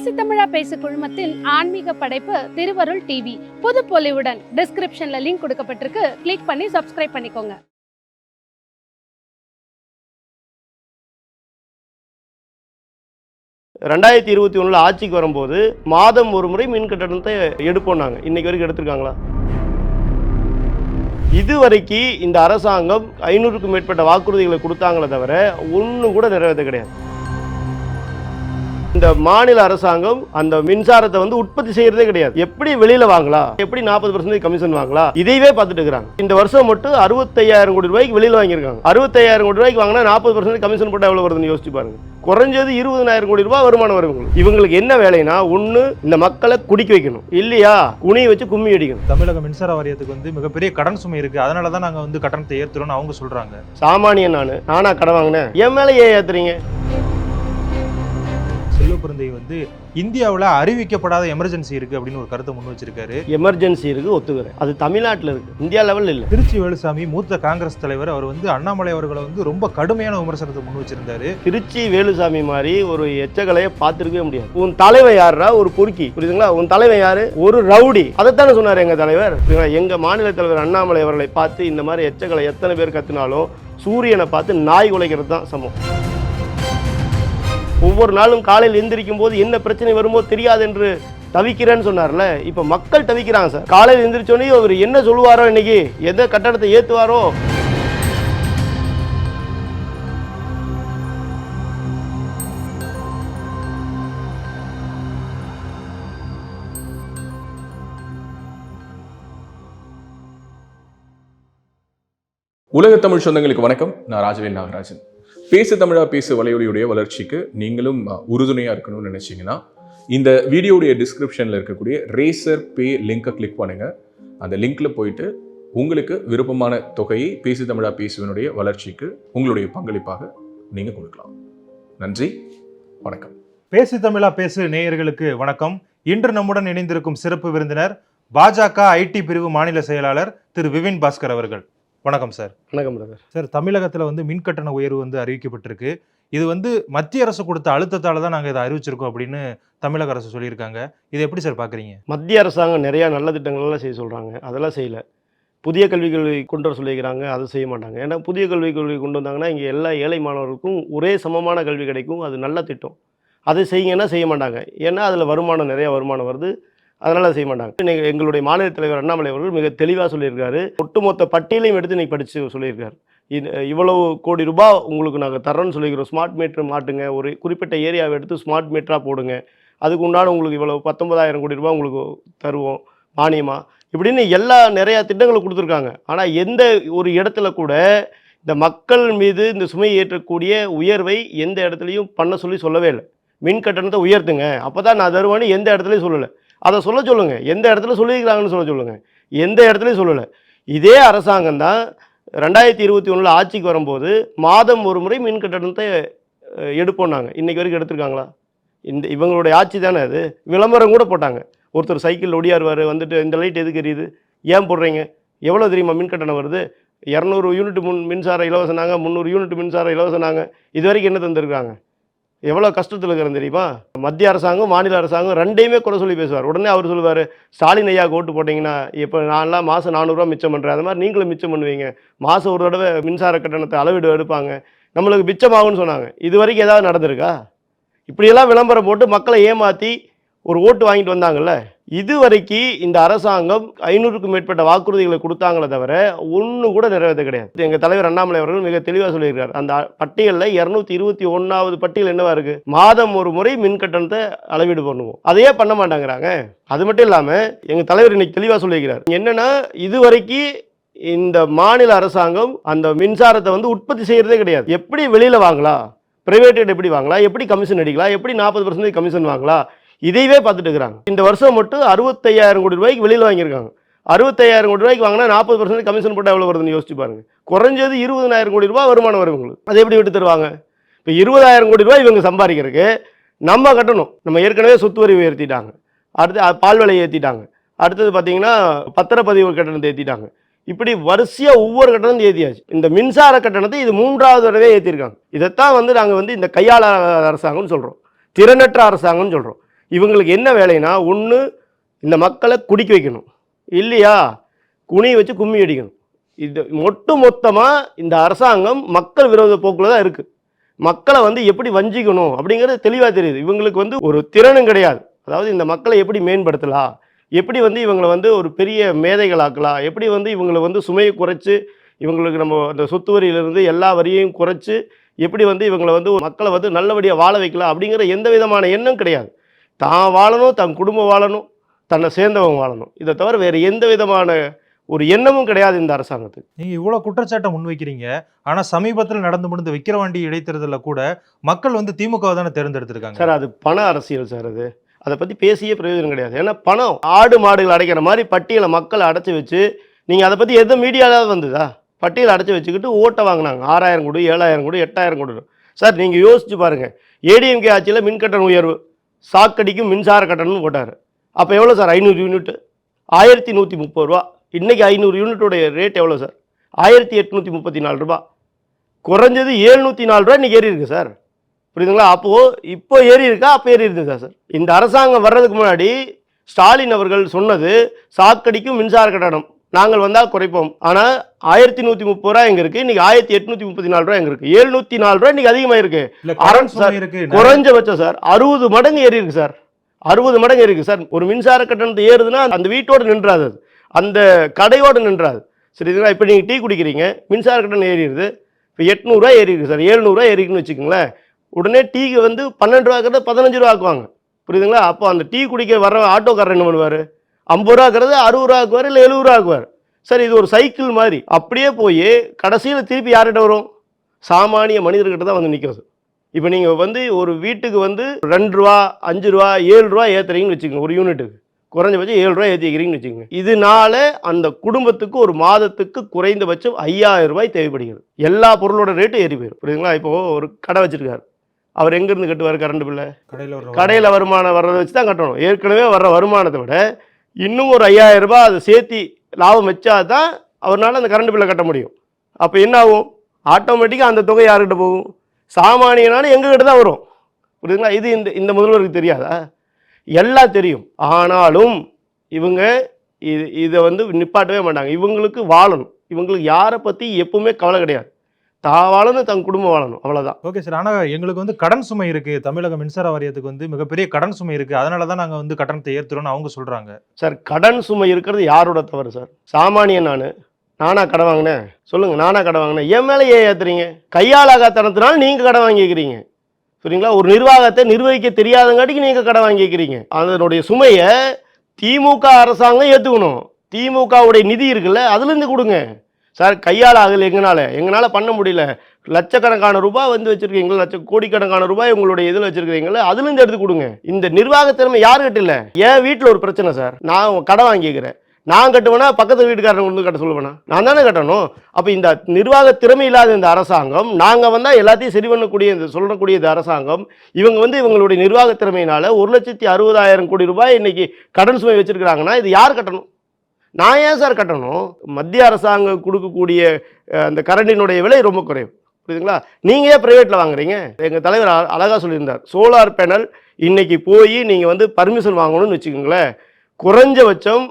பேசி தமிழா பேசு குழுமத்தின் ஆன்மீக படைப்பு திருவருள் டிவி புது பொலிவுடன் டிஸ்கிரிப்ஷன்ல லிங்க் கொடுக்கப்பட்டிருக்கு. கிளிக் பண்ணி சப்ஸ்கிரைப் பண்ணிக்கோங்க. ரெண்டாயிரத்தி இருபத்தி ஒன்றில் ஆட்சிக்கு வரும்போது மாதம் ஒரு முறை மின் கட்டணத்தை எடுப்போம் நாங்கள் இன்னைக்கு வரைக்கும் எடுத்திருக்காங்களா? இதுவரைக்கும் இந்த அரசாங்கம் ஐநூறுக்கும் மேற்பட்ட வாக்குறுதிகளை கொடுத்தாங்களே தவிர ஒன்றும் கூட நிறைவேற்ற கிடையாது. இந்த மாநில அரசாங்கம் அந்த மின்சாரத்தை வந்து உற்பத்தி செய்யறதே கிடையாது. எப்படி வெளியில வாங்கலாம்? எப்படி நாற்பது பர்சன்டேஜ் கமிஷன் வாங்கலாம்? இதையவே பார்த்துட்டு இருக்காங்க இந்த வருஷம் மட்டும் அறுபத்தையாயிரம் கோடி ரூபாய்க்கு வெளியில வாங்கியிருக்காங்க. அறுபத்தையாயிரம் கோடி ரூபாய்க்கு வாங்கினா நாற்பது பர்சன்டேஜ் கமிஷன் போட்டால் எவ்வளவு வருதுன்னு யோசிச்சு பாருங்க. குறைஞ்சது இருபதனாயிரம் கோடி ரூபாய் வருமானம் வரும் இவங்களுக்கு. என்ன வேலைனா ஒன்று இந்த மக்களை குடிக்க வைக்கணும். இல்லையா? குனியை வச்சு கும்மி அடிக்கணும். தமிழக மின்சார வாரியத்துக்கு வந்து மிகப்பெரிய கடன் சுமை இருக்கு. அதனால தான் நாங்க வந்து கட்டணத்தை ஏத்துறோம்னு அவங்க சொல்றாங்க. சாமானியன் நான். நானா கடன் வாங்கினேன். என் மேலே ஏன் ஏத்துறீங்க? செல்வப்பிரந்தை வந்து இந்தியாவுல அறிவிக்கப்படாத எமர்ஜென்சி இருக்கு அப்படின்னு ஒரு கருத்தை முன் வச்சிருக்காரு. எமர்ஜென்சி இருக்கு ஒத்துக்கிறேன். அது தமிழ்நாட்டில் இருக்கு. இந்தியா லெவலில் இல்லை. திருச்சி வேலுசாமி மூத்த காங்கிரஸ் தலைவர் அவர் வந்து அண்ணாமலை அவர்களை வந்து ரொம்ப கடுமையான விமர்சனத்தை முன் வச்சிருந்தாரு. திருச்சி வேலுசாமி மாதிரி ஒரு எச்சகலையை பார்த்துருக்கவே முடியாது. உன் தலைவன் யாருடா? ஒரு பொறுக்கி புரியுதுங்களா? உன் தலைவன் யாரு? ஒரு ரவுடி. அதைத்தானே சொன்னார் எங்க தலைவர்? புரியுதுங்களா? எங்க மாநில தலைவர் அண்ணாமலை அவர்களை பார்த்து இந்த மாதிரி எச்சகலை எத்தனை பேர் கத்துனாலும் சூரியனை பார்த்து நாய் குலைக்கிறது தான் சமம். ஒவ்வொரு நாளும் காலையில் எந்திரிக்கும் போது என்ன பிரச்சனை வருமோ தெரியாது என்று தவிக்கிறேன்னு சொன்னார்ல. இப்ப மக்கள் தவிக்கிறாங்க சார். காலையில் எந்திரிச்சோன்னே அவர் என்ன சொல்லுவாரோ இன்னைக்கு? எந்த கட்டடத்தை ஏத்துவாரோ? உலக தமிழ் சொந்தங்களுக்கு வணக்கம். நான் ராஜவேல் நாகராஜன். பேசு தமிழா பேசு வலையொலியுடைய வளர்ச்சிக்கு நீங்களும் உறுதுணையாக இருக்கணும்னு நினச்சிங்கன்னா இந்த வீடியோடைய டிஸ்கிரிப்ஷனில் இருக்கக்கூடிய ரேசர் பே லிங்கை கிளிக் பண்ணுங்கள் அந்த லிங்கில் போயிட்டு உங்களுக்கு விருப்பமான தொகையை பேசு தமிழா பேசுவனுடைய வளர்ச்சிக்கு உங்களுடைய பங்களிப்பாக நீங்கள் கொடுக்கலாம். நன்றி வணக்கம். பேசு தமிழா பேசு நேயர்களுக்கு வணக்கம். இன்று நம்முடன் இணைந்திருக்கும் சிறப்பு விருந்தினர் பாஜக ஐடி பிரிவு மாநில செயலாளர் திரு விபின் பாஸ்கர் அவர்கள். வணக்கம் சார். வணக்கம் பிரதர். சார் தமிழகத்தில் வந்து மின் கட்டண உயர்வு வந்து அறிவிக்கப்பட்டிருக்கு. இது வந்து மத்திய அரசு கொடுத்த அழுத்தத்தால தான் நாங்கள் இதை அறிவிச்சிருக்கோம் அப்படின்னு தமிழக அரசு சொல்லியிருக்காங்க. இதை எப்படி சார் பார்க்குறீங்க மத்திய அரசாங்கம் நிறையா நல்ல திட்டங்கள்லாம் செய்ய சொல்கிறாங்க அதெல்லாம் செய்யலை. புதிய கல்விக் கொள்கை கொண்டு வர சொல்லியிருக்கிறாங்க. அதை செய்ய மாட்டாங்க. ஏன்னா புதிய கல்விக் கொள்கை கொண்டு வந்தாங்கன்னா இங்கே எல்லா ஏழை மாணவர்களுக்கும் ஒரே சமமான கல்வி கிடைக்கும். அது நல்ல திட்டம். அதை செய்யுங்கன்னா செய்ய மாட்டாங்க. ஏன்னா அதில் வருமானம் நிறைய வருமானம் வருது. அதனால் செய்ய மாட்டாங்க. இன்னைக்கு எங்களுடைய மாநில தலைவர் அண்ணாமலை அவர்கள் மிக தெளிவாக சொல்லியிருக்காரு. ஒட்டுமொத்த பட்டியலையும் எடுத்து இன்னைக்கு படித்து சொல்லியிருக்காரு. இது இவ்வளவு கோடி ரூபாய் உங்களுக்கு நாங்கள் தரோன்னு சொல்லிக்கிறோம் ஸ்மார்ட் மீட்டர் மாட்டுங்க. ஒரு குறிப்பிட்ட ஏரியாவை எடுத்து ஸ்மார்ட் மீட்டராக போடுங்க. அதுக்கு உண்டான உங்களுக்கு இவ்வளவு பத்தொன்பதாயிரம் கோடி ரூபாய் உங்களுக்கு தருவோம் மானியமாக இப்படின்னு எல்லா நிறையா திட்டங்களை கொடுத்துருக்காங்க. ஆனால் எந்த ஒரு இடத்துல கூட இந்த மக்கள் மீது இந்த சுமையை ஏற்றக்கூடிய உயர்வை எந்த இடத்துலையும் பண்ண சொல்லி சொல்லவே இல்லை. மின் கட்டணத்தை உயர்த்துங்க. அப்போ தான் நான் தருவேன்னு எந்த இடத்துலையும் சொல்லலை. அதை சொல்ல சொல்லுங்கள் எந்த இடத்துல சொல்லியிருக்கிறாங்கன்னு சொல்ல சொல்லுங்கள் எந்த இடத்துலையும் சொல்லலை. இதே அரசாங்கம் தான் ரெண்டாயிரத்தி இருபத்தி ஒன்றில் ஆட்சிக்கு வரும்போது மாதம் ஒரு முறை மின் கட்டணத்தை எடுப்போம் நாங்கள் இன்றைக்கி வரைக்கும் எடுத்திருக்காங்களா? இந்த இவங்களுடைய ஆட்சி தானே அது? விளம்பரம் கூட போட்டாங்க. ஒருத்தர் சைக்கிள் ஒடியாருவார் வந்துட்டு இந்த லைட் எதுக்கு எரியுது? ஏன் போடுறீங்க? எவ்வளோ தெரியுமா மின் கட்டணம் வருது? இரநூறு யூனிட் முன் மின்சாரம் இலவசனாங்க முந்நூறு யூனிட் மின்சாரம் இலவசனாங்க இது வரைக்கும் என்ன தந்திருக்காங்க எவ்வளோ கஷ்டத்தில் இருக்கிறேன் தெரியுமா? மத்திய அரசாங்கம் மாநில அரசாங்கம் ரெண்டையுமே குறை சொல்லி பேசுவார். உடனே அவர் சொல்லுவார் ஸ்டாலின் ஐயா ஓட்டு போட்டிங்கன்னா இப்போ நான்லாம் மாதம் நானூறுரூவா மிச்சம் பண்ணுறேன் அது மாதிரி நீங்களும் மிச்சம் பண்ணுவீங்க. மாதம் ஒரு தடவை மின்சார கட்டணத்தை அளவீடு எடுப்பாங்க. நம்மளுக்கு மிச்சமாகும்னு சொன்னாங்க. இது வரைக்கும் ஏதாவது நடந்திருக்கா? இப்படியெல்லாம் விளம்பரம் போட்டு மக்களை ஏமாற்றி ஒரு ஓட்டு வாங்கிட்டு வந்தாங்கல்ல? இது வரைக்கும் இந்த அரசாங்கம் ஐநூறுக்கும் மேற்பட்ட வாக்குறுதிகளை கொடுத்தாங்களே தவிர ஒன்று கூட நிறைவேற்ற கிடையாது. எங்கள் தலைவர் அண்ணாமலை அவர்கள் மிக தெளிவாக சொல்லியிருக்கார் அந்த பட்டியலில் இரநூத்தி இருபத்தி ஒன்றாவது பட்டியல் என்னவா இருக்கு? மாதம் ஒரு முறை மின் கட்டணத்தை அளவீடு பண்ணுவோம். அதையே பண்ண மாட்டாங்கிறாங்க. அது மட்டும் இல்லாமல் எங்கள் தலைவர் இன்னைக்கு தெளிவாக சொல்லியிருக்கிறார். என்னன்னா இதுவரைக்கும் இந்த மாநில அரசாங்கம் அந்த மின்சாரத்தை வந்து உற்பத்தி செய்கிறதே கிடையாது. எப்படி வெளியில் வாங்கலாம்? பிரைவேட் எப்படி வாங்கலாம்? எப்படி கமிஷன் அடிக்கலாம்? எப்படி நாற்பது பர்சன்டேஜ் கமிஷன் வாங்கலாம்? இதையவே பார்த்துட்டு இருக்கிறாங்க இந்த வருஷம் மட்டும் அறுபத்தையாயிரம் கோடி ரூபாய்க்கு வெளியில் வாங்கியிருக்காங்க. அறுபத்தையாயிரம் கோடி ரூபாய்க்கு வாங்கினா நாற்பது பர்சன்ட் கமிஷன் போட்டால் எவ்வளோ வருதுன்னு யோசிச்சு பாருங்க. குறைஞ்சது இருபதாயிரம் கோடி ரூபாய் வருமானம் வரும் உங்களுக்கு அதை எப்படி விட்டு தருவாங்க? இப்போ இருபதாயிரம் கோடி ரூபாய் இவங்க சம்பாதிக்கிறதுக்கு நம்ம கட்டணும். நம்ம ஏற்கனவே சொத்து வரி உயர்த்திட்டாங்க. அடுத்து பால் விலையை ஏற்றிட்டாங்க அடுத்தது பார்த்தீங்கன்னா பத்திரப்பதிவு கட்டணத்தை ஏற்றிட்டாங்க இப்படி வரிசையாக ஒவ்வொரு கட்டணம் ஏற்றியாச்சு இந்த மின்சார கட்டணத்தை இது மூன்றாவது தடவை ஏற்றிருக்காங்க இதைத்தான் வந்து நாங்கள் வந்து இந்த கையாள அரசாங்கம்னு சொல்கிறோம் திறனற்ற அரசாங்கம்னு சொல்கிறோம் இவங்களுக்கு என்ன வேலைனா ஒன்று இந்த மக்களை குடிக்க வைக்கணும். இல்லையா? குனி வச்சு கும்மி அடிக்கணும். இது ஒட்டு மொத்தமாக இந்த அரசாங்கம் மக்கள் விரோத போக்கில் தான் இருக்குது மக்களை வந்து எப்படி வஞ்சிக்கணும் அப்படிங்கிறது தெளிவாக தெரியுது. இவங்களுக்கு வந்து ஒரு திறனும் கிடையாது. அதாவது இந்த மக்களை எப்படி மேம்படுத்தலாம்? எப்படி வந்து இவங்களை வந்து ஒரு பெரிய மேதைகளாக்கலாம்? எப்படி வந்து இவங்களை வந்து சுமையை குறைச்சி இவங்களுக்கு நம்ம அந்த சொத்து வரியிலிருந்து எல்லா வரியையும் குறைச்சி எப்படி வந்து இவங்களை வந்து மக்களை வந்து நல்லபடியாக வாழ வைக்கலாம் அப்படிங்கிற எந்த விதமான எண்ணம் கிடையாது. தான் வாழணும் தன் குடும்பம் வாழணும் தன்னை சேர்ந்தவங்க வாழணும். இதை தவிர வேறு எந்த விதமான ஒரு எண்ணமும் கிடையாது இந்த அரசாங்கத்துக்கு. நீங்க இவ்வளவு குற்றச்சாட்டை முன்வைக்கிறீங்க. ஆனா சமீபத்தில் நடந்து முடிந்த விக்கிரவாண்டி இடைத்தேர்தலில் கூட மக்கள் வந்து திமுக தானே தேர்ந்தெடுத்திருக்காங்க. சார் அது பண அரசியல் சார் அது. அதை பற்றி பேசியே பிரயோஜனம் கிடையாது. ஏன்னா பணம் ஆடு மாடுகள் அடைக்கிற மாதிரி பட்டியலை மக்களை அடைச்சி வச்சு நீங்கள் அதை பற்றி எந்த மீடியாவில் வந்ததா? பட்டியலை அடைச்சி வச்சுக்கிட்டு ஓட்டை வாங்கினாங்க. ஆறாயிரம் கொடு ஏழாயிரம் கொடு எட்டாயிரம் கொடு. சார் நீங்கள் யோசிச்சு பாருங்கள் ஏடிஎம்கே ஆட்சியில் மின்கட்டண உயர்வு சாக்கடிக்கும் மின்சார கட்டணம்னு போட்டார். அப்போ எவ்வளோ சார்? ஐநூறு யூனிட் ஆயிரத்தி நூற்றி முப்பது ரூபா. இன்றைக்கி ஐநூறு யூனிட்டுடைய ரேட் எவ்வளோ சார்? ஆயிரத்தி எட்நூற்றி முப்பத்தி நாலு ரூபா. குறைஞ்சது ஏழ்நூற்றி நாலு ரூபா இன்றைக்கி ஏறி சார். புரியுதுங்களா? அப்போது இப்போ ஏறி இருக்கா? அப்போ ஏறி இருக்குதா சார்? இந்த அரசாங்கம் வர்றதுக்கு முன்னாடி ஸ்டாலின் அவர்கள் சொன்னது சாக்கடிக்கும் மின்சார கட்டணம் நாங்கள் வந்தால் குறைப்போம். ஆனால் ஆயிரத்தி நூற்றி முப்பது ரூபா எங்கே இருக்குது இன்றைக்கி ஆயிரத்தி எட்நூற்றி முப்பத்தி நாலு ரூபா எங்கே இருக்குது எழுநூற்றி நாலு ரூபா இன்றைக்கி அதிகமாக இருக்குது இல்ல அரண் கடன் சுமை சார், இருக்கு. குறைஞ்சபட்சம் சார் அறுபது மடங்கு ஏறி இருக்கு சார். அறுபது மடங்கு ஏறி இருக்கு சார். ஒரு மின்சார கட்டணத்தை ஏறுதுன்னா அந்த வீட்டோட நின்றாது அது. அந்த கடையோட நின்றாது சரிங்களா இப்போ நீங்கள் டீ குடிக்கிறீங்க மின்சார கட்டணம் ஏறிடுது. இப்போ எட்நூறுரூவா ஏறி இருக்கு சார். ஏழ்நூறுவா ஏறி இருக்குன்னு வச்சுக்கோங்களேன். உடனே டீக்கு வந்து பன்னெண்டு ரூபாக்கிறத பதினஞ்சு ரூபா ஆக்குவாங்க. புரியுதுங்களா? அப்போ அந்த டீ குடிக்க வர ஆட்டோக்காரர் என்ன பண்ணுவார்? ஐம்பது ரூபாக்கிறது அறுபது ரூபா ஆக்குவார் இல்லை எழுபது ரூபா ஆக்குவார். சார் இது ஒரு சைக்கிள் மாதிரி. அப்படியே போய் கடைசியில் திருப்பி யார்கிட்ட வரும்? சாமானிய மனிதர்கிட்ட தான் வந்து நிற்கும் சார் இப்போ நீங்கள் வந்து ஒரு வீட்டுக்கு வந்து ரெண்டு ரூபா அஞ்சு ரூபா ஏழு ரூபா ஏற்றுறீங்கன்னு வச்சுக்கோங்க ஒரு யூனிட்டுக்கு குறைஞ்சபட்சம் ஏழு ரூபா ஏற்றி வைக்கிறீங்கன்னு வச்சுக்கோங்க. இதனால அந்த குடும்பத்துக்கு ஒரு மாதத்துக்கு குறைந்தபட்சம் ஐயாயிரம் ரூபாய் தேவைப்படுகிறது. எல்லா பொருளோட ரேட்டு ஏறி போயிடும் புரியுதுங்களா? இப்போ ஒரு கடை வச்சிருக்காரு. அவர் எங்கேருந்து கட்டுவார் கரண்ட் பில்லை கடையில கடையில் வருமானம். வர்றதை வச்சு தான் கட்டணும். ஏற்கனவே வர்ற வருமானத்தை விட இன்னும் ஒரு ஐயாயிரம் ரூபாய் அதை சேர்த்தி லாபம் வச்சா தான் அவரால் அந்த கரண்ட் பில்லை கட்ட முடியும். அப்போ என்ன ஆகும்? ஆட்டோமேட்டிக்காக அந்த தொகை யார்கிட்ட போகும்? சாமானியனாலும் எங்ககிட்ட தான் வரும். புரியுதுங்களா? இது இந்த இந்த முதல்வருக்கு தெரியாதா? எல்லாம் தெரியும். ஆனாலும் இவங்க இது இதை வந்து நிப்பாட்டவே மாட்டாங்க. இவங்களுக்கு வாழணும். இவங்களுக்கு யாரை பற்றி எப்பவுமே கவலை கிடையாது. தான் வாழணும் தன் குடும்பம் வாழணும். அவ்வளோதான் ஓகே சார். ஆனா எங்களுக்கு வந்து கடன் சுமை இருக்கு. தமிழக மின்சார வாரியத்துக்கு வந்து மிகப்பெரிய கடன் சுமை இருக்கு. அதனால தான் நாங்க வந்து கட்டணத்தை ஏத்துறோம்னு அவங்க சொல்றாங்க. சார் கடன் சுமை இருக்கிறது யாரோட தவறு சார்? சாமானியன் நான். நானா கடன் வாங்கினேன்? சொல்லுங்க நானா கடன் வாங்கினேன்? என் மேலே ஏன் ஏத்துறீங்க? கையாளாகத்தனத்தினால நீங்க கடன் வாங்கிக்கிறீங்க. சரிங்களா? ஒரு நிர்வாகத்தை நிர்வகிக்க தெரியாதங்காட்டிக்கு நீங்க கடன் வாங்கிக்கிறீங்க. அதனுடைய சுமையை திமுக அரசாங்கம் ஏற்றுக்கணும் திமுகவுடைய நிதி இருக்குல்ல அதுலேருந்து கொடுங்க. சார் கையால் ஆகலை எங்களால் எங்களால் பண்ண முடியல. லட்சக்கணக்கான ரூபாய் வந்து வச்சிருக்கீங்களா? லட்ச கோடிக்கணக்கான ரூபாய் உங்களுடைய இதில் வச்சுருக்கீங்களா அதுலேருந்து எடுத்து கொடுங்க. இந்த நிர்வாக திறமை யாருக்கிட்ட இல்லை? என் வீட்டில் ஒரு பிரச்சனை சார். நான் கடன் வாங்கிக்கிறேன். நான் கட்டுவேனா? பக்கத்து வீட்டுக்காரங்க வந்து கட்ட சொல்லுவேனா? நான் தானே கட்டணும். அப்போ இந்த நிர்வாக திறமை இல்லாத இந்த அரசாங்கம் நாங்கள் வந்தால் எல்லாத்தையும் சரி பண்ணக்கூடிய இந்த சொல்லக்கூடிய இந்த அரசாங்கம் இவங்க வந்து இவங்களுடைய நிர்வாக திறமையினால ஒரு லட்சத்தி அறுபதாயிரம் கோடி ரூபாய் இன்றைக்கி கடன் சுமை வச்சுருக்கிறாங்கன்னா இது யார் கட்டணும்? நான் ஏன் சார் கட்டணும்? மத்திய அரசாங்கம் கொடுக்கக்கூடிய அந்த கரண்டினுடைய விலை ரொம்ப குறைவு. புரியுதுங்களா? நீங்கள் ஏன் ப்ரைவேட்டில் வாங்குறீங்க? எங்கள் தலைவர் அ- சொல்லியிருந்தார். சோலார் பேனல் இன்றைக்கி போய் நீங்கள் வந்து பர்மிஷன் வாங்கணும்னு வச்சுக்கோங்களேன். குறைஞ்சபட்சம்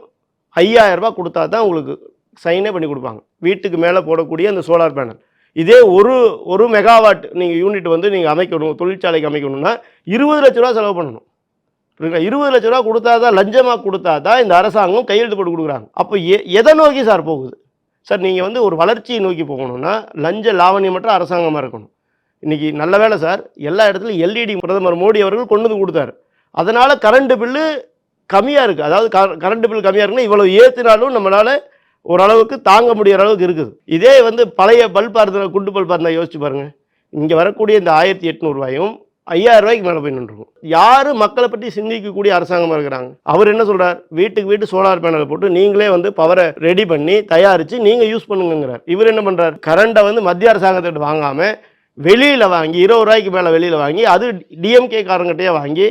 ஐயாயிரம் ரூபாய் கொடுத்தா தான் உங்களுக்கு சைனே பண்ணி கொடுப்பாங்க. வீட்டுக்கு மேலே போடக்கூடிய அந்த சோலார் பேனல் இதே ஒரு ஒரு மெகாவாட் நீங்கள் யூனிட் வந்து நீங்கள் அமைக்கணும் தொழிற்சாலைக்கு அமைக்கணும்னா இருபது லட்ச ரூபா செலவு பண்ணணும். புரியுங்களா இருபது லட்ச ரூபா கொடுத்தா தான் லஞ்சமாக கொடுத்தா தான் இந்த அரசாங்கம் கையெழுத்து போட்டு கொடுக்குறாங்க. அப்போ எ எதை நோக்கி சார் போகுது? சார் நீங்கள் வந்து ஒரு வளர்ச்சியை நோக்கி போகணும்னா லஞ்ச லாவணியமற்ற அரசாங்கமாக இருக்கணும். இன்றைக்கி நல்ல வேளை சார் எல்லா இடத்துலையும் எல்இடி பிரதமர் மோடி அவர்கள் கொண்டு வந்து கொடுத்தாரு. அதனால் கரண்ட் பில்லு கம்மியாக இருக்குது அதாவது கரண்ட் பில் கம்மியாக இருக்குன்னா இவ்வளோ ஏற்றினாலும் நம்மளால் ஓரளவுக்கு தாங்க முடிகிற அளவுக்கு இருக்குது. இதே வந்து பழைய பல்பாக இருந்தால் குண்டு பல்பாக இருந்தால் யோசிச்சு பாருங்கள் இங்கே வரக்கூடிய இந்த ஆயிரத்தி எட்நூறுவாயும் ஐயாயிரம் ரூபாய்க்கு மேலே போய் நின்றுருக்கும். யார் மக்களை பற்றி சிந்திக்கக்கூடிய அரசாங்கமாக இருக்கிறாங்க? அவர் என்ன சொல்கிறார் வீட்டுக்கு வீட்டு சோலார் பேனல் போட்டு நீங்களே வந்து பவரை ரெடி பண்ணி தயாரித்து நீங்கள் யூஸ் பண்ணுங்கிறார் இவர் என்ன பண்ணுறார் கரண்ட்டை வந்து மத்திய அரசாங்கத்திட்ட வாங்காமல் வெளியில் வாங்கி இருபது ரூபாய்க்கு மேலே வெளியில் வாங்கி அது டிஎம்கே காரங்கிட்டே வாங்கி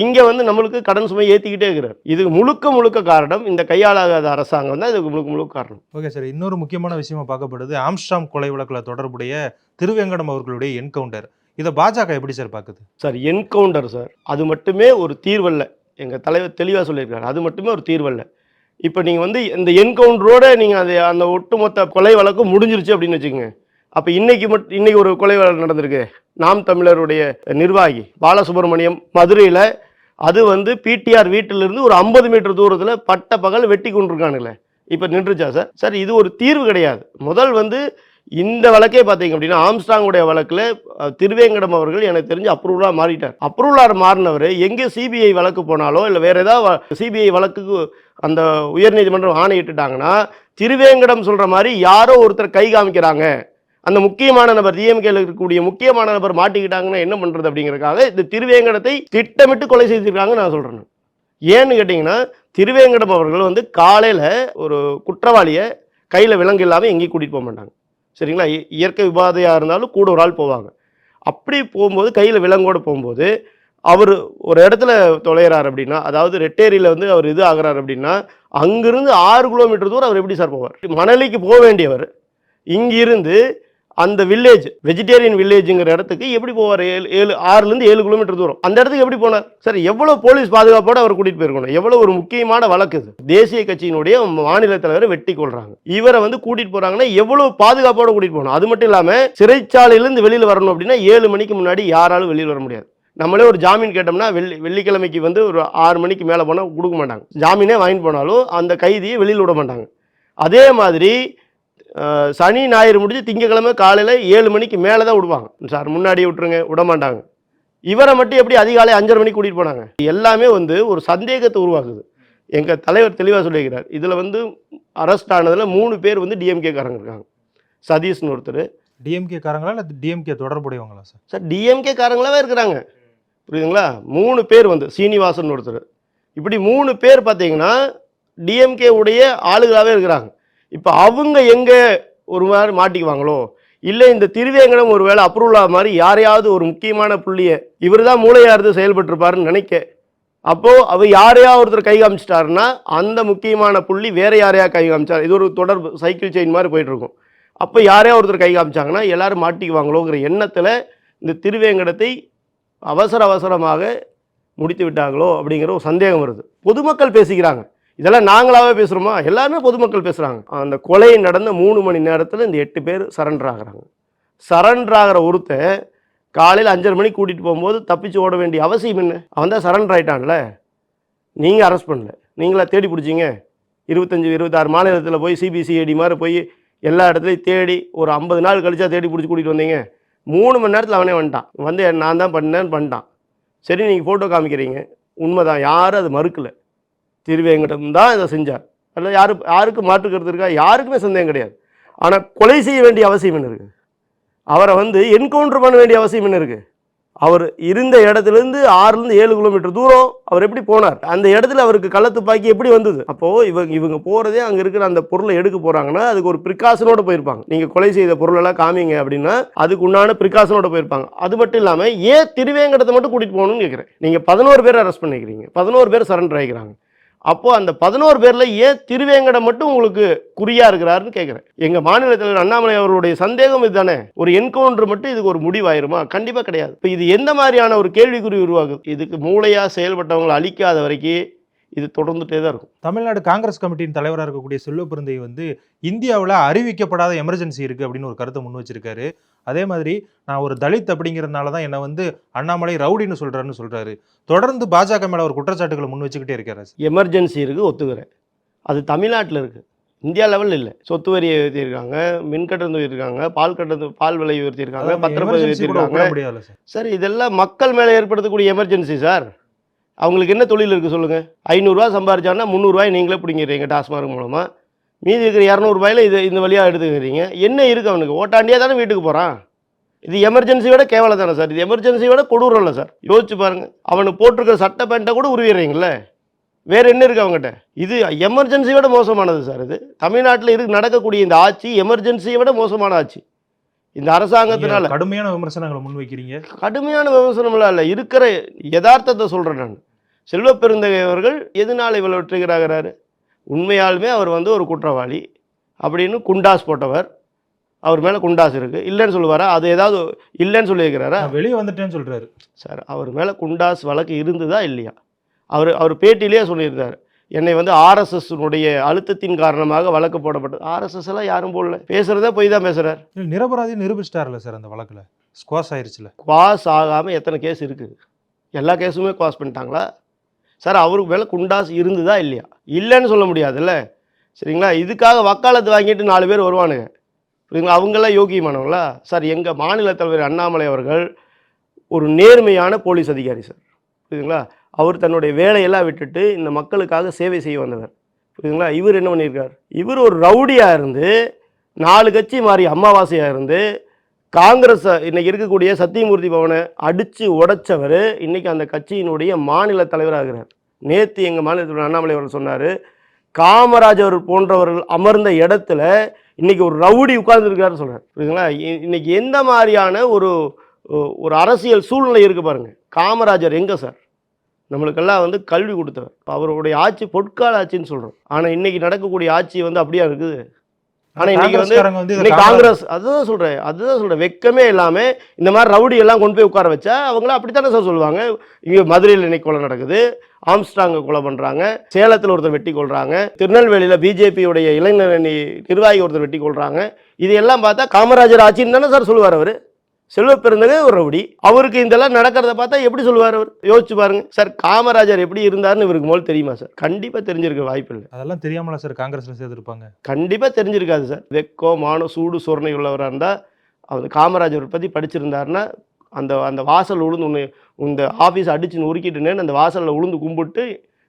இங்கே வந்து நம்மளுக்கு கடன் சுமை ஏற்றிக்கிட்டே இருக்கிறார். இதுக்கு முழுக்க முழுக்க காரணம் இந்த கையாளாகாத அரசாங்கம் தான் இதுக்கு முழுக்க முழுக்க காரணம். ஓகே சார் இன்னொரு முக்கியமான விஷயமா பார்க்கப்படுது. ஆம்ஸ்டாம் கொலை வழக்கில் தொடர்புடைய திருவேங்கடம் அவர்களுடைய என்கவுண்டர். இதை பாஜக எப்படி சார் பார்க்குது சார் என்கவுண்டர் சார் அது மட்டுமே ஒரு தீர்வல்ல. எங்கள் தலைவர் தெளிவாக சொல்லியிருக்காரு அது மட்டுமே ஒரு தீர்வல்ல. இப்போ நீங்கள் வந்து இந்த என்கவுண்டரோட நீங்கள் அது அந்த ஒட்டுமொத்த கொலை வழக்கு முடிஞ்சிருச்சு அப்படின்னு வச்சுக்கோங்க. அப்போ இன்னைக்கு மட்டும் இன்னைக்கு ஒரு கொலை வழக்கு நடந்திருக்கு. நாம் தமிழருடைய நிர்வாகி பாலசுப்ரமணியம் மதுரையில் அது வந்து பிடிஆர் வீட்டிலிருந்து ஒரு ஐம்பது மீட்டர் தூரத்தில் பட்ட பகல் வெட்டி கொண்டிருக்கானுங்களே. இப்போ நின்றுச்சா சார்? சார் இது ஒரு தீர்வு கிடையாது. முதல் வந்து இந்த வழக்கே பார்த்தீங்க அப்படின்னா ஆம்ஸ்டாங்குடைய வழக்கில் திருவேங்கடம் அவர்கள் எனக்கு தெரிஞ்சு அப்ரூவலாக மாறிட்டார். அப்ரூவலாக மாறினவர் எங்கே சிபிஐ வழக்கு போனாலோ இல்லை வேறு ஏதாவது சிபிஐ வழக்குக்கு அந்த உயர்நீதிமன்றம் ஆணையிட்டுட்டாங்கன்னா திருவேங்கடம் சொல்கிற மாதிரி யாரோ ஒருத்தர் கை காமிக்கிறாங்க. அந்த முக்கியமான நபர் டிஎம்கேல இருக்கக்கூடிய முக்கியமான நபர் மாட்டிக்கிட்டாங்கன்னா என்ன பண்ணுறது அப்படிங்கிறக்காக இந்த திருவேங்கடத்தை திட்டமிட்டு கொலை செய்திருக்காங்கன்னு நான் சொல்கிறேன் ஏன்னு கேட்டிங்கன்னா திருவேங்கடம் அவர்கள் வந்து காலையில் ஒரு குற்றவாளியை கையில் விலங்கு இல்லாமல் எங்கேயும் கூட்டிகிட்டு போக மாட்டாங்க. சரிங்களா? இ- இயற்கை உபாதையாக இருந்தாலும் கூட ஒரு ஆள் போவாங்க. அப்படி போகும்போது கையில் விலங்கோடு போகும்போது அவர் ஒரு இடத்துல தொலைகிறார் அப்படின்னா அதாவது ரெட்டேரியில் வந்து அவர் இது ஆகுறாரு அப்படின்னா அங்கிருந்து ஆறு கிலோமீட்டர் தூரம் அவர் எப்படி சார் போவார்? மணலிக்கு போக வேண்டியவர் இங்கிருந்து அந்த வில்லேஜ் வெஜிடேரியன் வில்லேஜுங்கிற இடத்துக்கு எப்படி போவார்? ஏழு ஏழு ஆறுலேருந்து ஏழு கிலோமீட்டர் தூரம். அந்த இடத்துக்கு எப்படி போனார்? சார் எவ்வளோ போலீஸ் பாதுகாப்போட அவர் கூட்டிகிட்டு போயிருக்கணும்? எவ்வளோ ஒரு முக்கியமான வழக்கு இது. தேசிய கட்சியினுடைய மாநில தலைவரை வெட்டி கொள்றாங்க இவரை வந்து கூட்டிகிட்டு போகிறாங்கன்னா எவ்வளோ பாதுகாப்போடு கூட்டிகிட்டு போகணும்? அது மட்டும் இல்லாமல் சிறைச்சாலையிலேருந்து வெளியில் வரணும் அப்படின்னா ஏழு மணிக்கு முன்னாடி யாராலும் வெளியில் வர முடியாது. நம்மளே ஒரு ஜாமீன் கேட்டோம்னா வெள்ளி வெள்ளிக்கிழமைக்கு வந்து ஒரு ஆறு மணிக்கு மேலே போனால் கொடுக்க மாட்டாங்க. ஜாமீனே வாங்கிட்டு போனாலும் அந்த கைதியை வெளியில் விட மாட்டாங்க. அதே மாதிரி சனி ஞாயிறு முடிஞ்சு திங்கக்கிழமை காலையில் ஏழு மணிக்கு மேலே தான் விடுவாங்க. சார் முன்னாடியே விட்டுருங்க விட மாட்டாங்க இவரை மட்டும் எப்படி அதிகாலை அஞ்சரை மணிக்கு கூட்டிகிட்டு போனாங்க? எல்லாமே வந்து ஒரு சந்தேகத்தை உருவாக்குது. எங்கள் தலைவர் தெளிவாக சொல்லியிருக்கிறார். இதில் வந்து அரெஸ்ட் ஆனதில் மூணு பேர் வந்து டிஎம்கே காரங்க இருக்காங்க. சதீஷ்னு ஒருத்தர். டிஎம்கே காரங்களா இல்லை டிஎம்கே தொடர்புடையவங்களா சார்? சார் டிஎம்கே காரங்களாவே இருக்கிறாங்க. புரியுதுங்களா? மூணு பேர் வந்து சீனிவாசன் ஒருத்தர். இப்படி மூணு பேர் பார்த்தீங்கன்னா டிஎம்கே உடைய ஆளுகளாகவே இருக்கிறாங்க. இப்போ அவங்க எங்கே ஒரு மாதிரி மாட்டிக்குவாங்களோ? இல்லை இந்த திருவேங்கடம் ஒரு வேளை அப்ரூவல் மாதிரி யாரையாவது ஒரு முக்கியமான புள்ளியை இவர் தான் மூளையாக இருந்து செயல்பட்டிருப்பாருன்னு நினைக்க. அப்போது அவர் யாரையா ஒருத்தர் கை காமிச்சிட்டாருன்னா அந்த முக்கியமான புள்ளி வேற யாரையா கை காமிச்சார் இது ஒரு தொடர்பு சைக்கிள் செயின் மாதிரி போயிட்டுருக்கும். அப்போ யாரையா ஒருத்தர் கை காமிச்சாங்கன்னா எல்லோரும் மாட்டிக்குவாங்களோங்கிற எண்ணத்தில் இந்த திருவேங்கடத்தை அவசர அவசரமாக முடித்து விட்டாங்களோ அப்படிங்கிற ஒரு சந்தேகம் வருது. பொதுமக்கள் பேசிக்கிறாங்க. இதெல்லாம் நாங்களாகவே பேசுகிறோமா எல்லாருமே பொதுமக்கள் பேசுகிறாங்க அந்த கொலை நடந்த மூணு மணி நேரத்தில் இந்த எட்டு பேர் சரண்டர் ஆகிறாங்க. சரண்டர் ஆகிற ஒருத்தன் காலையில் அஞ்சரை மணிக்கு கூட்டிகிட்டு போகும்போது தப்பிச்சு ஓட வேண்டிய அவசியம் என்ன? அவன் தான் சரண்டர் ஆகிட்டான்ல நீங்கள் அரெஸ்ட் பண்ணல. நீங்களா தேடி பிடிச்சிங்க. இருபத்தஞ்சி இருபத்தாறு மாநிலத்தில் போய் சிபிசிஐடி மாதிரி போய் எல்லா இடத்துலையும் தேடி ஒரு ஐம்பது நாள் கழிச்சா தேடி பிடிச்சி கூட்டிகிட்டு வந்தீங்க. மூணு மணி நேரத்தில் அவனே வந்துட்டான். வந்து நான் தான் பண்ணேன்னு பண்ணிட்டான். சரி நீங்கள் ஃபோட்டோ காமிக்கிறீங்க. உண்மைதான். யாரும் அது மறுக்கலை. திருவேங்கடம் தான் இதை செஞ்சார். அதில் யாரு யாருக்கு மாற்றுக்கிறது இருக்கா? யாருக்குமே சந்தேகம் கிடையாது. ஆனால் கொலை செய்ய வேண்டிய அவசியம் என்ன இருக்குது அவரை வந்து என்கவுண்டர் பண்ண வேண்டிய அவசியம் என்ன இருக்குது அவர் இருந்த இடத்துலேருந்து ஆறுலேருந்து ஏழு கிலோமீட்டர் தூரம் அவர் எப்படி போனார்? அந்த இடத்துல அவருக்கு கள்ளத்துப்பாக்கி எப்படி வந்தது? அப்போது இவங்க இவங்க போகிறதே அங்கே இருக்கிற அந்த பொருளை எடுக்க போகிறாங்கன்னா அதுக்கு ஒரு ப்ரிகாஷனோட போயிருப்பாங்க. நீங்கள் கொலை செய்த பொருளெல்லாம் காமிங்க அப்படின்னா அதுக்கு உண்டான ப்ரிகாஷனோட போயிருப்பாங்க. அது மட்டும் இல்லாமல் ஏன் திருவேங்கடத்தை மட்டும் கூட்டிகிட்டு போகணும்னு கேட்குறேன் நீங்கள் பதினோரு பேர் அரெஸ்ட் பண்ணிக்கிறீங்க. பதினோரு பேர் சரண்டர் ஆகிக்கிறாங்க அப்போது அந்த பதினோரு பேரில் ஏன் திருவேங்கடம் மட்டும் உங்களுக்கு குறியா இருக்கிறாருன்னு கேட்குறேன் எங்கள் மாநில தலைவர் அண்ணாமலை அவருடைய சந்தேகம் இதுதானே? ஒரு என்கவுண்டர் மட்டும் இதுக்கு ஒரு முடிவாயிருமா? கண்டிப்பாக கிடையாது. இப்போ இது எந்த மாதிரியான ஒரு கேள்விக்குறி உருவாகுது? இதுக்கு மூளையாக செயல்பட்டவங்களை அழிக்காத வரைக்கும் இது தொடர்ந்துட்டே தான் இருக்கும். தமிழ்நாடு காங்கிரஸ் கமிட்டியின் தலைவராக இருக்கக்கூடிய செல்வப்பிரந்தை வந்து இந்தியாவில் அறிவிக்கப்படாத எமர்ஜென்சி இருக்குது அப்படின்னு ஒரு கருத்தை முன் வச்சிருக்காரு. அதே மாதிரி நான் ஒரு தலித் அப்படிங்கிறதுனால தான் என்னை வந்து அண்ணாமலை ரவுடின்னு சொல்றாருன்னு சொல்றாரு. தொடர்ந்து பாஜக மேல ஒரு குற்றச்சாட்டுகளை முன் வச்சுக்கிட்டே இருக்காரு. எமர்ஜென்சி இருக்குது ஒத்துக்கிறேன். அது தமிழ்நாட்டில் இருக்குது இந்தியா லெவலில் இல்லை. சொத்து வரியை உயர்த்தியிருக்காங்க மின் கட்டணம் உயர்த்திருக்காங்க பால் கட்டணம் பால் விலை உயர்த்தியிருக்காங்க பத்திரப்பதிவு சார். சார் இதெல்லாம் மக்கள் மேலே ஏற்படுத்தக்கூடிய எமர்ஜென்சி சார். அவங்களுக்கு என்ன தொழில் இருக்குது சொல்லுங்கள் ஐநூறுரூவா சம்பாரிச்சாங்கன்னா முந்நூறுரூவாய் நீங்களே பிடிங்கிறீங்க டாஸ்மார்க் மூலமாக மீதி இருக்கிற இரநூறுபாயில் இது இந்த வழியாக எடுத்துக்கிறீங்க. என்ன இருக்குது அவனுக்கு? ஓட்டாண்டியாக தானே வீட்டுக்கு போகிறான் இது எமர்ஜென்சியோட கேவலம் தானே சார். இது எமர்ஜென்சியோட கொடூரம் இல்லை சார். யோசிச்சு பாருங்கள் அவனுக்கு போட்டிருக்கிற சட்டை பேண்ட்டை கூட உருவிடுறீங்களே வேறு என்ன இருக்குது அவங்ககிட்ட இது எமர்ஜென்சியோட மோசமானது சார் இது. தமிழ்நாட்டில் இருக்கு நடக்கக்கூடிய இந்த ஆட்சி எமர்ஜென்சியை விட மோசமான ஆட்சி. இந்த அரசாங்கத்தினால. கடுமையான விமர்சனங்களை முன் வைக்கிறீங்க கடுமையான விமர்சனம்லாம் இல்லை. இருக்கிற யதார்த்தத்தை சொல்கிறேன் நான். செல்வ பெருந்தகை அவர்கள் எதனால் இவ்வளோ வெற்றிகராகிறாரு உண்மையாலுமே அவர் வந்து ஒரு குற்றவாளி. அப்படின்னு குண்டாஸ் போட்டவர். அவர் மேலே குண்டாஸ் இருக்குது இல்லைன்னு சொல்லுவாரா? அது ஏதாவது இல்லைன்னு சொல்லியிருக்கிறாரா? வெளியே வந்துட்டேன்னு சொல்றாரு. சார் அவர் மேலே குண்டாஸ் வழக்கு இருந்ததா இல்லையா? அவர் அவர் பேட்டியிலேயே சொல்லியிருந்தார். என்னை வந்து ஆர்எஸ்எஸ்னுடைய அழுத்தத்தின் காரணமாக வழக்கு போடப்பட்டது. ஆர்எஸ்எஸ் எல்லாம் யாரும் போடல. பேசுகிறதே போய் தான் பேசுகிறார் இல்ல நிரபராதி நிரூபிச்சிட்டார்ல சார் அந்த வழக்குல? ஸ்குவாஸ் ஆயிருச்சுல? குவாஸ் ஆகாமல் எத்தனை கேஸ் இருக்குது எல்லா கேஸுமே குவாஸ் பண்ணிட்டாங்களா? சார் அவருக்கு மேலே குண்டாஸ் இருந்ததா இல்லையா? இல்லைன்னு சொல்ல முடியாதுல்ல. சரிங்களா? இதுக்காக வக்காலத்து வாங்கிட்டு நாலு பேர் வருவானுங்க. புரியுங்களா அவங்கெல்லாம் யோகியமானவங்களா? சார் எங்கள் மாநில தலைவர் அண்ணாமலை அவர்கள் ஒரு நேர்மையான போலீஸ் அதிகாரி சார் புரியுதுங்களா? அவர் தன்னுடைய வேலையெல்லாம் விட்டுட்டு இந்த மக்களுக்காக சேவை செய்ய வந்தவர். புரியுதுங்களா? இவர் என்ன பண்ணியிருக்கார்? இவர் ஒரு ரவுடியாக இருந்து நாலு கட்சி மாறி அமாவாசையாக இருந்து காங்கிரஸ் இன்னைக்கு இருக்கக்கூடிய சத்தியமூர்த்தி பவனை அடித்து உடைச்சவர் இன்றைக்கி அந்த கட்சியினுடைய மாநில தலைவராகிறார். நேற்று எங்கள் மாநிலத்தில் அண்ணாமலை அவர்கள் சொன்னார் காமராஜர் போன்றவர்கள் அமர்ந்த இடத்துல இன்றைக்கி ஒரு ரவுடி உட்கார்ந்துருக்காருன்னு சொல்கிறார் புரியுதுங்களா? இன்றைக்கி எந்த மாதிரியான ஒரு ஒரு அரசியல் சூழ்நிலை இருக்குது பாருங்க. காமராஜர் எங்கே சார்? நம்மளுக்கெல்லாம் வந்து கல்வி கொடுத்தவர். அவருடைய ஆட்சி பொற்கால ஆட்சின்னு சொல்கிறோம் ஆனால் இன்னைக்கு நடக்கக்கூடிய ஆட்சி வந்து அப்படியா இருக்குது? ஆனால் இன்னைக்கு வந்து இன்னைக்கு காங்கிரஸ் அதுதான் சொல்றேன். அதுதான் சொல்றேன். வெக்கமே இல்லாம இந்த மாதிரி ரவுடி எல்லாம் கொண்டு போய் உட்கார வச்சா அவங்கள அப்படித்தானே சார் சொல்லுவாங்க? இங்க மதுரையில் இன்னைக்கு கொலை நடக்குது. ஆம்ஸ்டாங்க கொலை பண்றாங்க. சேலத்தில் ஒருத்தர் வெட்டி கொள்றாங்க திருநெல்வேலியில பிஜேபியுடைய இளைஞர் அணி நிர்வாகி ஒருத்தர் வெட்டி கொள்றாங்க இது எல்லாம் பார்த்தா காமராஜர் ஆட்சின்னு தானே சார் சொல்லுவார் அவர்? செல்வ பெருந்தகை ஒரு ரவுடி. அவருக்கு இதெல்லாம் நடக்கிறத பார்த்தா எப்படி சொல்லுவார் அவர்? யோசிச்சு பாருங்க. சார் காமராஜர் எப்படி இருந்தாருன்னு இவருக்கு முதல் தெரியுமா சார்? கண்டிப்பா தெரிஞ்சிருக்க வாய்ப்பு இல்லை. அதெல்லாம் தெரியாமல சார் காங்கிரஸ்ல சேர்த்திருப்பாங்க கண்டிப்பாக தெரிஞ்சிருக்காது சார். வெக்கம் மானம் சூடு சொரணை உள்ளவராக இருந்தால் அவர் காமராஜர் பற்றி படிச்சிருந்தாருன்னா அந்த அந்த வாசல் உளுந்து உன்னை இந்த ஆஃபீஸ் அடிச்சு நொறுக்கிட்டுனேன்னு அந்த வாசலில் உளுந்து கும்பிட்டு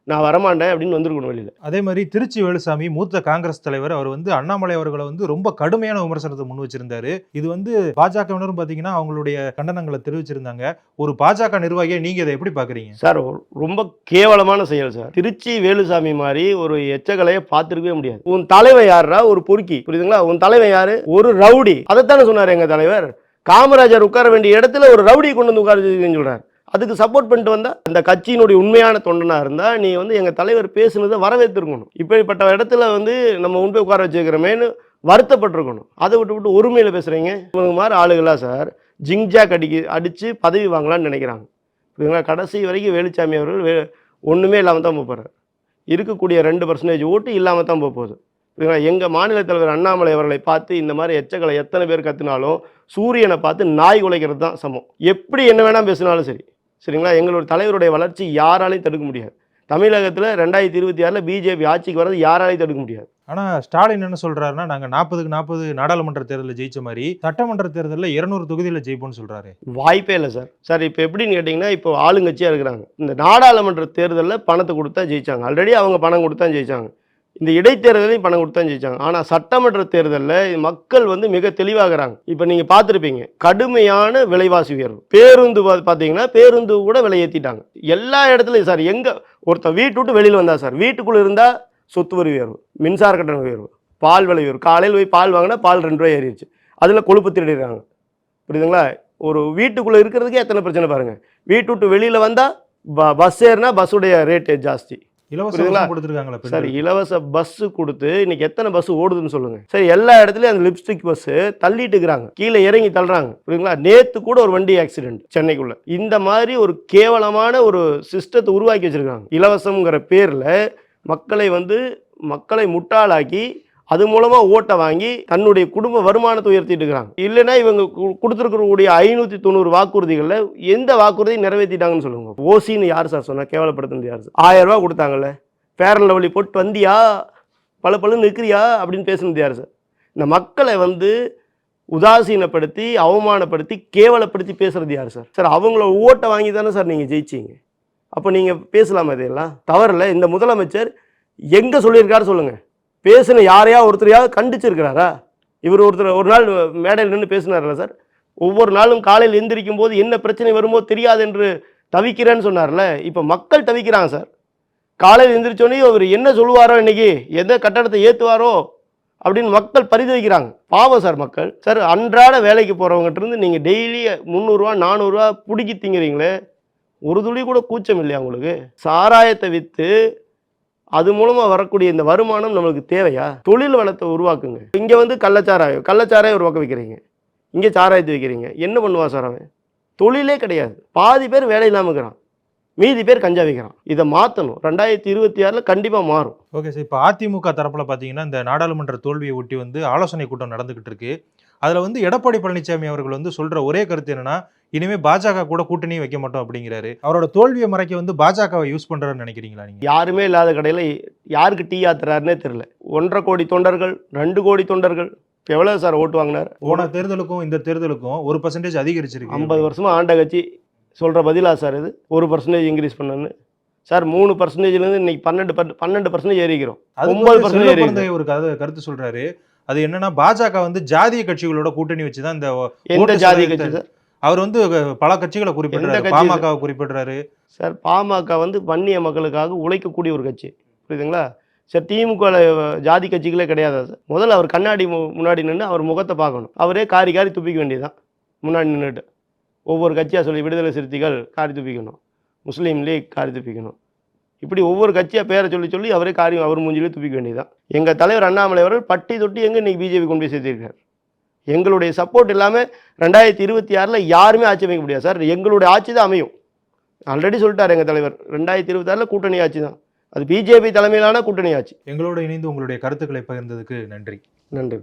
நான் வரமாட்டேன் அப்படின்னு வந்திருக்கணும் வெளியில். அதே மாதிரி திருச்சி வேலுசாமி மூத்த காங்கிரஸ் தலைவர் அவர் வந்து அண்ணாமலை அவர்களை வந்து ரொம்ப கடுமையான விமர்சனத்தை முன் வச்சிருந்தாரு. இது வந்து பாஜகவினரும் பாத்தீங்கன்னா அவங்களுடைய கண்டனங்களை தெரிவிச்சிருந்தாங்க. ஒரு பாஜக நிர்வாகியை நீங்க இதை எப்படி பாக்குறீங்க? சார் ரொம்ப கேவலமான செயல் சார். திருச்சி வேலுசாமி மாதிரி ஒரு எச்சகலையை பார்த்துருக்கவே முடியாது. உன் தலைவன் யாருடா ஒரு பொறுக்கி. புரியுதுங்களா? உன் தலைவன் யாரு? ஒரு ரவுடி. அதைத்தானே சொன்னார் எங்க தலைவர். காமராஜர் உட்கார வேண்டிய இடத்துல ஒரு ரவுடியை கொண்டு வந்து உட்கார சொல்றாரு. அதுக்கு சப்போர்ட் பண்ணிட்டு வந்தால் அந்த கட்சியினுடைய உண்மையான தொண்டனா இருந்தால் நீ வந்து எங்கள் தலைவர் பேசுனதை வரவேற்றிருக்கணும் இப்படிப்பட்ட இடத்துல வந்து நம்ம உண்மை உட்கார வச்சுக்கிறோமேன்னு வருத்தப்பட்டிருக்கணும். அதை விட்டு விட்டு உரிமையில் பேசுகிறீங்க இவங்க மாதிரி ஆளுகளா சார் ஜிங்ஜாக் அடிக்கி அடித்து பதவி வாங்கலாம்னு நினைக்கிறாங்க. புரியுதுங்களா கடைசி வரைக்கும் வேலுச்சாமி அவர்கள் வே ஒன்றுமே இல்லாமல் தான் போகிறார் இருக்கக்கூடிய ரெண்டு பர்சன்டேஜ் ஓட்டு இல்லாமல் தான் போக போகுது. புரியுதுங்களா எங்கள் மாநில தலைவர் அண்ணாமலை அவர்களை பார்த்து இந்த மாதிரி எச்சங்களை எத்தனை பேர் கத்துனாலும் சூரியனை பார்த்து நாய் உழைக்கிறது தான் சமம். எப்படி என்ன வேணால் பேசினாலும் சரி. சரிங்களா? எங்களுடைய தலைவருடைய வளர்ச்சி யாராலையும் தடுக்க முடியாது. தமிழகத்தில் ரெண்டாயிரத்தி இருபத்தி ஆறில் பிஜேபி ஆட்சிக்கு வர்றது யாராலையும் தடுக்க முடியாது. ஆனா ஸ்டாலின் என்ன சொல்றாருன்னா நாங்க நாற்பதுக்கு நாற்பது நாடாளுமன்ற தேர்தலில் ஜெயிச்ச மாதிரி சட்டமன்ற தேர்தலில் இருநூறு தொகுதியில ஜெயிப்போம்னு சொல்றாரு. வாய்ப்பே இல்லை சார். சார் இப்போ எப்படின்னு கேட்டிங்கன்னா இப்போ ஆளுங்கட்சியாக இருக்கிறாங்க. இந்த நாடாளுமன்ற தேர்தலில் பணத்தை கொடுத்தா ஜெயிச்சாங்க. ஆல்ரெடி அவங்க பணம் கொடுத்தா ஜெயிச்சாங்க. இந்த இடைத்தேர்தலையும் பணம் கொடுத்தா ஜெயிச்சாங்க. ஆனால் சட்டமன்ற தேர்தலில் மக்கள் வந்து மிக தெளிவாகிறாங்க. இப்போ நீங்கள் பார்த்துருப்பீங்க கடுமையான விலைவாசி உயர்வு. பேருந்து பார்த்தீங்கன்னா பேருந்து கூட விலை ஏற்றிட்டாங்க எல்லா இடத்துலையும் சார் எங்கே ஒருத்தன் வீட்டு விட்டு வெளியில் வந்தா சார் வீட்டுக்குள்ளே இருந்தால் சொத்து வரி உயர்வு மின்சார கட்டண உயர்வு பால் விலை உயர்வு. காலையில் போய் பால் வாங்கினா பால் ரெண்டு ரூபாய் ஏறிடுச்சு. அதில் கொழுப்பு திருடிடுறாங்க. புரியுதுங்களா? ஒரு வீட்டுக்குள்ளே இருக்கிறதுக்கே எத்தனை பிரச்சனை பாருங்கள் வீட்டு விட்டு வெளியில் வந்தால் ப பஸ் ஏறினா பஸ்ஸுடைய ரேட்டு ஜாஸ்தி. இலவச புரியுதுங்களா? பஸ் கொடுத்துருக்காங்களா சார்? இலவச பஸ் கொடுத்து இன்னைக்கு எத்தனை பஸ் ஓடுதுன்னு சொல்லுங்க. சரி எல்லா இடத்துலயும் அந்த லிப்ஸ்டிக் பஸ் தள்ளிட்டு இருக்கிறாங்க கீழே இறங்கி தள்ளுறாங்க. புரியுங்களா நேத்து கூட ஒரு வண்டி ஆக்சிடென்ட் சென்னைக்குள்ள. இந்த மாதிரி ஒரு கேவலமான ஒரு சிஸ்டத்தை உருவாக்கி வச்சிருக்காங்க. இலவசம்ங்கிற பேர்ல மக்களை வந்து மக்களை முட்டாளாக்கி அது மூலமாக ஓட்டை வாங்கி தன்னுடைய குடும்ப வருமானத்தை உயர்த்திட்டு இருக்கிறாங்க. இல்லைன்னா இவங்க கு- ஐநூற்றி தொண்ணூறு வாக்குறுதிகளில் எந்த வாக்குறுதியும் நிறைவேற்றிட்டாங்கன்னு சொல்லுங்க. ஓசின்னு யார் சார் சொன்னால் கேவலப்படுத்தினது யார் சார்? ஆயிரம் ரூபா கொடுத்தாங்கல்ல. ஃபேர் அண்ட் லவ்லி போட்டு வந்தியா? பல பழுன்னு நிற்கிறியா அப்படின்னு பேசுனது யார் சார்? இந்த மக்களை வந்து உதாசீனப்படுத்தி அவமானப்படுத்தி கேவலப்படுத்தி பேசுறது யார் சார்? சார் அவங்கள ஓட்டை வாங்கி தானே சார் நீங்கள் ஜெயிச்சீங்க. அப்போ நீங்கள் பேசலாமா இதையெல்லாம்? தவறில்லை. இந்த முதலமைச்சர் எங்கே சொல்லியிருக்காரு சொல்லுங்கள் பேசின யாரையா ஒருத்தரையாவது கண்டிச்சிருக்கிறாரா? இவர் ஒருத்தர் ஒரு நாள் மேடையில் நின்று பேசினார்ல சார். ஒவ்வொரு நாளும் காலையில் எந்திரிக்கும் போது என்ன பிரச்சனை வருமோ தெரியாது என்று தவிக்கிறேன்னு சொன்னார்ல. இப்போ மக்கள் தவிக்கிறாங்க சார். காலையில் எந்திரிச்சோன்னே அவர் என்ன சொல்லுவாரோ இன்னைக்கு எந்த கட்டடத்தை ஏற்றுவாரோ அப்படின்னு மக்கள் பரிதவிக்கிறாங்க. பாவம் சார் மக்கள். சார் அன்றாட வேலைக்கு போகிறவங்ககிட்ட இருந்து நீங்கள் டெய்லி முந்நூறுரூவா நானூறுரூவா பிடிக்கி திங்கிறீங்களே. ஒரு துளி கூட கூச்சம் இல்லையா உங்களுக்கு? சாராயத்தை விற்று அது மூலமாக வரக்கூடிய இந்த வருமானம் நம்மளுக்கு தேவையா? தொழில் வளத்தை உருவாக்குங்க. இங்கே வந்து கள்ளச்சாராயம் கள்ளச்சாராயம் உருவாக்க வைக்கிறீங்க. இங்கே சாராயத்தை வைக்கிறீங்க. என்ன பண்ணுவான் சார் அவன்? தொழிலே கிடையாது. பாதி பேர் வேலை இல்லாமல் இருக்கிறான். மீதி பேர் கஞ்சா வைக்கிறான் இதை மாற்றணும் ரெண்டாயிரத்தி இருபத்தி ஆறில் கண்டிப்பாக மாறும். Okay sir. இப்போ அதிமுக தரப்பில் பார்த்தீங்கன்னா இந்த நாடாளுமன்ற தோல்வியை ஒட்டி வந்து ஆலோசனை கூட்டம் நடந்துக்கிட்டு இருக்கு. அதில் வந்து எடப்பாடி பழனிசாமி அவர்கள் வந்து சொல்ற ஒரே கருத்து என்னன்னா இனிமே பாஜக கூட கூட்டணி வைக்க மாட்டோம் அப்படிங்கிறாரு. அவரோட தோல்வியை மறைக்க வந்து பாஜகவை யூஸ் பண்றாருன்னு நினைக்கிறீங்களா நீங்க? யாருமே இல்லாத கடையில் யாருக்கு டீ ஆத்துறாருன்னே தெரில ஒன்றரை கோடி தொண்டர்கள் ரெண்டு கோடி தொண்டர்கள் இப்போ எவ்வளோ சார் ஓட்டு வாங்கினார்? போன தேர்தலுக்கும் இந்த தேர்தலுக்கும் ஒரு பர்சன்டேஜ் அதிகரிச்சிருக்கு. ஐம்பது வருஷமாக ஆண்ட கட்சி சொல்கிற பதிலா சார் இது? ஒரு பர்சன்டேஜ் இன்க்ரீஸ் பண்ணணுன்னு சார் மூணு பர்சன்டேஜ்லேருந்து இன்னைக்கு பன்னெண்டு பன்னெண்டு பர்சன்டேஜ் ஏறிக்கிறோம். ஒன்பது பிறந்தகை ஒரு கருத்து சொல்றாரு. அது என்னன்னா பாஜக வந்து ஜாதிய கட்சிகளோட கூட்டணி வச்சுதான் இந்த எந்த ஓட்டு ஜாதி சதவீதத்தை- கட்சி அவர் வந்து பல கட்சிகளை குறிப்பிடுறாரு? பாமகவை குறிப்பிடுறாரு. சார் பாமக வந்து வன்னிய மக்களுக்காக உழைக்கக்கூடிய ஒரு கட்சி. புரியுதுங்களா? சார் திமுக ஜாதி கட்சிகளே கிடையாது சார்? முதல்ல அவர் கண்ணாடி முன்னாடி நின்று அவர் முகத்தை பார்க்கணும். அவரே காரி காரி துப்பிக்க வேண்டியதுதான். முன்னாடி நின்றுட்டு ஒவ்வொரு கட்சியாக சொல்லி விடுதலை சிறுத்தைகள் காரி துப்பிக்கணும். முஸ்லீம் லீக் காரி துப்பிக்கணும். இப்படி ஒவ்வொரு கட்சியாக பேரை சொல்லி சொல்லி அவரே காரி அவர் மூஞ்சிலே துப்பிக்க வேண்டியதுதான். எங்கள் தலைவர் அண்ணாமலை அவர்கள் பட்டி தொட்டி எங்கே இன்னைக்கு பிஜேபி கொண்டு போய் சேர்த்திருக்கார்? எங்களுடைய சப்போர்ட் இல்லாமல் ரெண்டாயிரத்தி இருபத்தி ஆறில் யாருமே ஆட்சி அமைக்க முடியாது சார். எங்களுடைய ஆட்சி தான் அமையும். ஆல்ரெடி சொல்லிட்டார் எங்கள் தலைவர். ரெண்டாயிரத்தி இருபத்தாறில் கூட்டணி ஆட்சி தான். அது பிஜேபி தலைமையிலான கூட்டணி ஆட்சி. எங்களோட இணைந்து உங்களுடைய கருத்துக்களை பகிர்ந்ததுக்கு நன்றி. நன்றி.